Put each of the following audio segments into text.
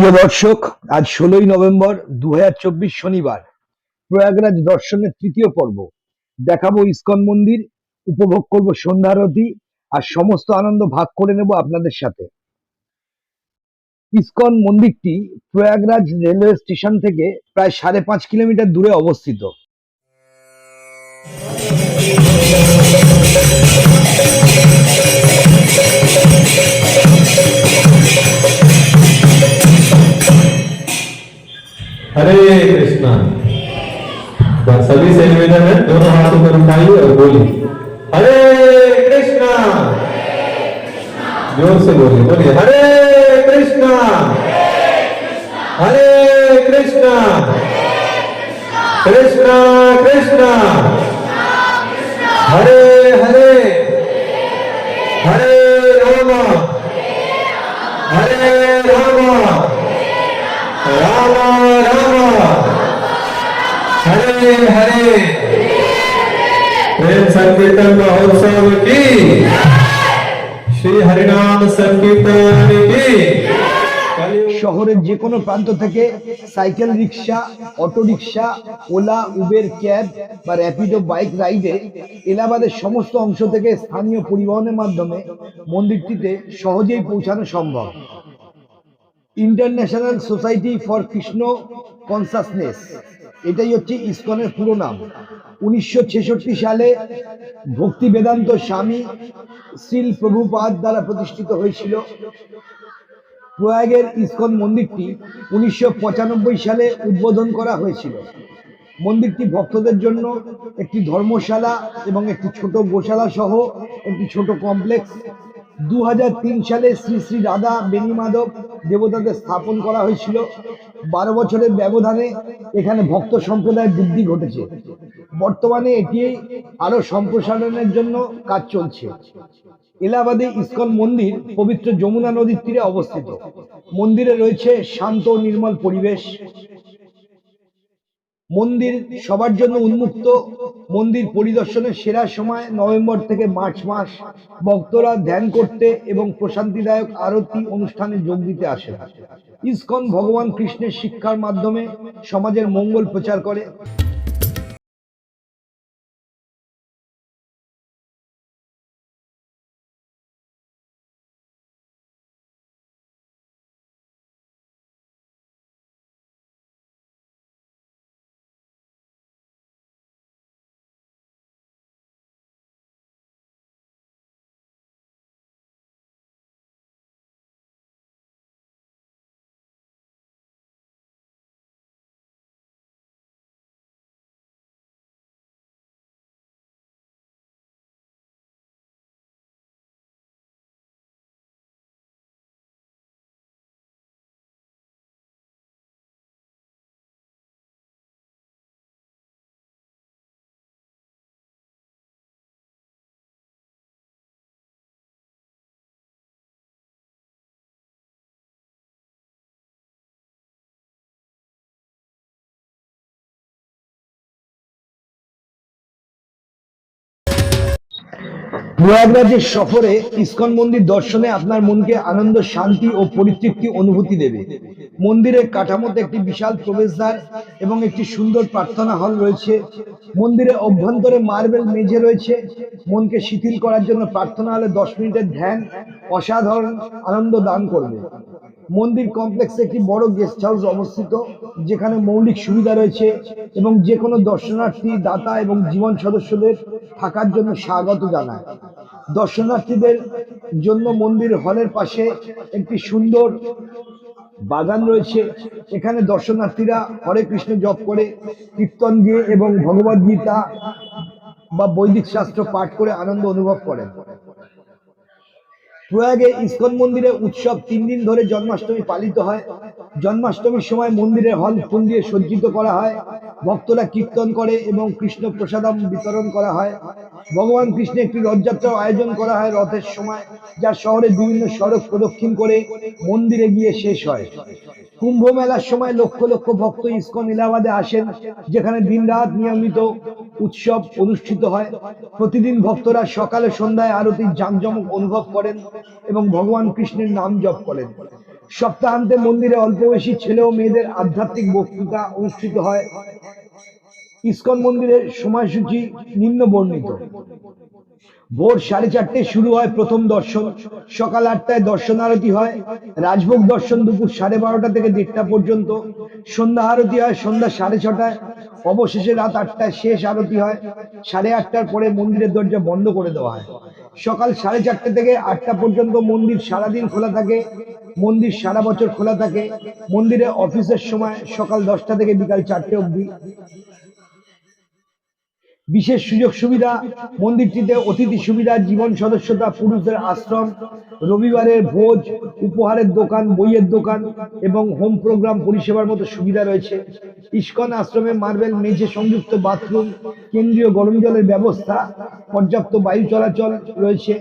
প্রিয় দর্শক, আজ ষোলোই নভেম্বর দু হাজার চব্বিশ শনিবার, প্রয়াগরাজ দর্শনের তৃতীয় পর্ব। দেখাবো ইস্কন মন্দির, উপভোগ করব সন্ধ্যারতি আর সমস্ত আনন্দ ভাগ করে নেব আপনাদের সাথে। ইস্কন মন্দিরটি প্রয়াগরাজ রেলওয়ে স্টেশন থেকে প্রায় সাড়ে পাঁচ কিলোমিটার দূরে অবস্থিত। हरे कृष्णा, बस सभी से निवेदन है, दोनों हाथों पर उठाइए और बोलिए। हरे कृष्णा, ज़ोर से बोलिए बोलिए। हरे कृष्णा हरे कृष्णा कृष्णा कृष्णा हरे हरे हरे हरे प्रेम संकीर्तन महोत्सव की श्री हरिनाम संकीर्तन की कलयुग শহরের যে কোনো প্রান্ত থেকে cycle rickshaw auto rickshaw Ola Uber cab বা র্যাপিডো বাইক রাইডে এলাহাবাদের সমস্ত অংশ থেকে স্থানীয় পরিবহনের মাধ্যমে মন্দিরটিতে সহজেই পৌঁছানো সম্ভব International society for Krishna consciousness এটাই হচ্ছে ইসকনের পুরো নাম। উনিশশো ছেষট্টি সালে ভক্তি বেদান্ত স্বামী শ্রীল প্রভুপাদ দ্বারা প্রতিষ্ঠিত হয়েছিল। প্রয়াগের ইসকন মন্দিরটি উনিশশো পঁচানব্বই সালে উদ্বোধন করা হয়েছিল। মন্দিরটি ভক্তদের জন্য একটি ধর্মশালা এবং একটি ছোট গোশালা সহ একটি ছোট কমপ্লেক্স দু সালে শ্রী শ্রী রাধা বেণী মাধব দেবতাদের স্থাপন করা হয়েছিল। বারো বছরের ব্যবধানে এখানে ভক্ত সম্প্রদায়ের বৃদ্ধি ঘটেছে। বর্তমানে এটি আরও সম্প্রসারণের জন্য কাজ চলছে। এলাহাবাদে ইসকন মন্দির পবিত্র যমুনা নদীর তীরে অবস্থিত। মন্দিরে রয়েছে শান্ত নির্মল পরিবেশ। মন্দির সবার জন্য উন্মুক্ত মন্দির পরিদর্শনের সেরা সময় নভেম্বর থেকে মার্চ মাস। ভক্তরা ধ্যান করতে এবং প্রশান্তিদায়ক আরতি অনুষ্ঠানে যোগ দিতে আসে। ইস্কন ভগবান কৃষ্ণের শিক্ষার মাধ্যমে সমাজের মঙ্গল প্রচার করে। প্রয়াগরাজের সফরে ইস্কন মন্দির দর্শনে আপনার মনকে আনন্দ, শান্তি ও পরিতৃপ্তি অনুভূতি দেবে। মন্দিরের কাঠামোতে একটি বিশাল প্রবেশদ্বার এবং একটি সুন্দর প্রার্থনা হল রয়েছে। মন্দিরে অভ্যন্তরে মার্বেল মেঝে রয়েছে। মনকে শিথিল করার জন্য প্রার্থনা হলে দশ মিনিটের ধ্যান অসাধারণ আনন্দ দান করবে। মন্দির কমপ্লেক্সে একটি বড় গেস্ট হাউস অবস্থিত, যেখানে মৌলিক সুবিধা রয়েছে এবং যে কোনো দর্শনার্থী, দাতা এবং জীবন সদস্যদের থাকার জন্য স্বাগত জানায়। দর্শনার্থীদের জন্য মন্দির হলের পাশে একটি সুন্দর বাগান রয়েছে। এখানে দর্শনার্থীরা হরে কৃষ্ণ জপ করে, কীর্তন গিয়ে এবং ভগবদ্গীতা বা বৈদিক শাস্ত্র পাঠ করে আনন্দ অনুভব করেন। প্রয়াগে ইস্কন মন্দিরে উৎসব তিন দিন ধরে জন্মাষ্টমী পালিত হয়। জন্মাষ্টমীর সময় মন্দিরে হল ফুল দিয়ে সজ্জিত করা হয়। ভক্তরা কীর্তন করে এবং কৃষ্ণ প্রসাদম বিতরণ করা হয়। ভগবান কৃষ্ণের একটি রথযাত্রার আয়োজন করা হয় রথের সময়, যা শহরের বিভিন্ন সড়ক প্রদক্ষিণ করে মন্দিরে গিয়ে শেষ হয়। কুম্ভ মেলার সময় লক্ষ লক্ষ ভক্ত ইসকন এলাহাবাদে আসেন, যেখানে দিনরাত নিয়মিত উৎসব অনুষ্ঠিত হয়। প্রতিদিন ভক্তরা সকালে সন্ধ্যায় আরতির জাঁকজমক অনুভব করেন এবং ভগবান কৃষ্ণের নাম জপ করেন। সপ্তাহান্তে মন্দিরে অল্প বয়সী ছেলে ও মেয়েদের আধ্যাত্মিক বক্তৃতা অনুষ্ঠিত হয়। ইসকন মন্দিরের সময়সূচি নিম্ন বর্ণিত ভোর সাড়ে চারটে শুরু হয় প্রথম দর্শন। সকাল আটটায় দর্শন আরতি হয়। রাজভোগ দর্শন দুপুর সাড়ে বারোটা থেকে দেড়টা পর্যন্ত। সন্ধ্যা আরতি হয় সন্ধ্যা সাড়ে ছটায়। অবশেষে রাত আটটায় শেষ আরতি হয়। সাড়ে আটটার পরে মন্দিরের দরজা বন্ধ করে দেওয়া হয়। সকাল সাড়ে চারটে থেকে আটটা পর্যন্ত মন্দির সারাদিন খোলা থাকে। মন্দির সারা বছর খোলা থাকে। মন্দিরে অফিসের সময় সকাল দশটা থেকে বিকাল চারটে অবধি। বিশেষ সুযোগ সুবিধা, মন্দিরটিতে অতিথি সুবিধা, জীবন সদস্যতা, পুরুষদের আশ্রম রবিবারের ভোজ, উপহারের দোকান, বইয়ের দোকান এবং হোম প্রোগ্রাম পরিষেবার মতো সুবিধা রয়েছে। ইস্কন আশ্রমে মার্বেল মেঝে সংযুক্ত বাথরুম, কেন্দ্রীয় গরম জলের ব্যবস্থা, পর্যাপ্ত বায়ু চলাচল রয়েছে।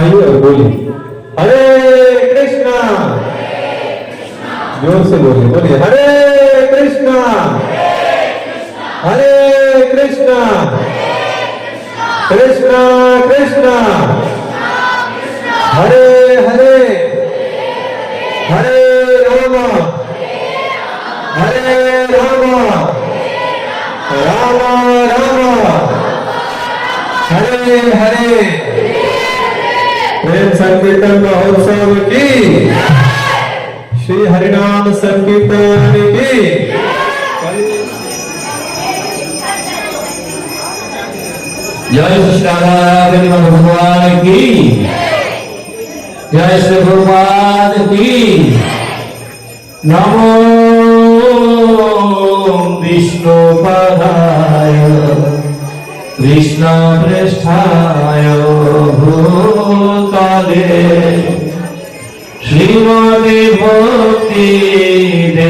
उठाइए और बोलिए। हरे कृष्णा। ज़ोर से बोलिए बोलिए। हरे कृष्णा। हरे कृष्णा। कृष्णा कृष्णा। हरे हरे। हरे राम। हरे राम। राम राम। हरे हरे। संगीतन महोत्सव की? श्री हरिनाम संगीतन की? जय! श्री भगवान की। जय श्री भगवान की। नमो विष्णु पदाय कृष्ण पृष्ठाय। করে শ্রীমতী ভক্তি দে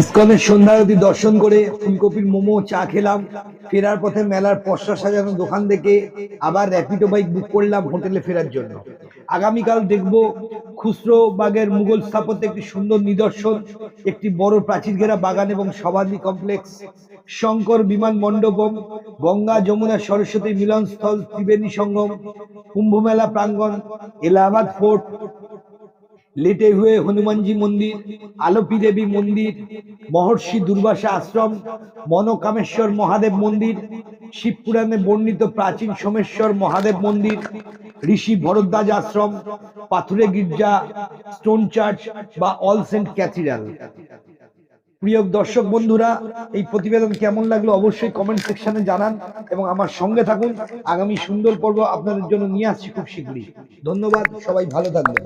ইস্কনের সন্ধ্যারতি দর্শন করে ফুলকপির মোমো, চা খেলাম। ফেরার পথে মেলার পশরা সাজানো দোকান থেকে আবার র্যাপিডো বাইক বুক করলাম হোটেলে ফেরার জন্য। আগামীকাল দেখব খুচরো বাগের মুঘল স্থাপত্যে একটি সুন্দর নিদর্শন, একটি বড় প্রাচীর ঘেরা বাগান এবং সমাধি কমপ্লেক্স। শঙ্কর বিমান মণ্ডপম, গঙ্গা যমুনা সরস্বতী মিলনস্থল, ত্রিবেণী সঙ্গম কুম্ভমেলা প্রাঙ্গণ, এলাহাবাদ ফোর্ট লেটে হুয়ে হনুমানজি মন্দির, আলোপি দেবী মন্দির, মহর্ষি দুর্বাসা আশ্রম, মনোকামেশ্বর মহাদেব মন্দির, শিবপুরাণে বর্ণিত প্রাচীন সোমেশ্বর মহাদেব মন্দির, ঋষি ভরদ্বাজ আশ্রম, পাথুরে গির্জা, স্টোন চার্চ বা অল সেন্ট ক্যাথিড্রাল। প্রিয় দর্শক বন্ধুরা, এই প্রতিবেদন কেমন লাগল অবশ্যই কমেন্ট সেকশনে জানান এবং আমার সঙ্গে থাকুন। আগামী সুন্দর পর্ব আপনাদের জন্য নিয়ে আসছি খুব শীঘ্রই। ধন্যবাদ, সবাই ভালো থাকবেন।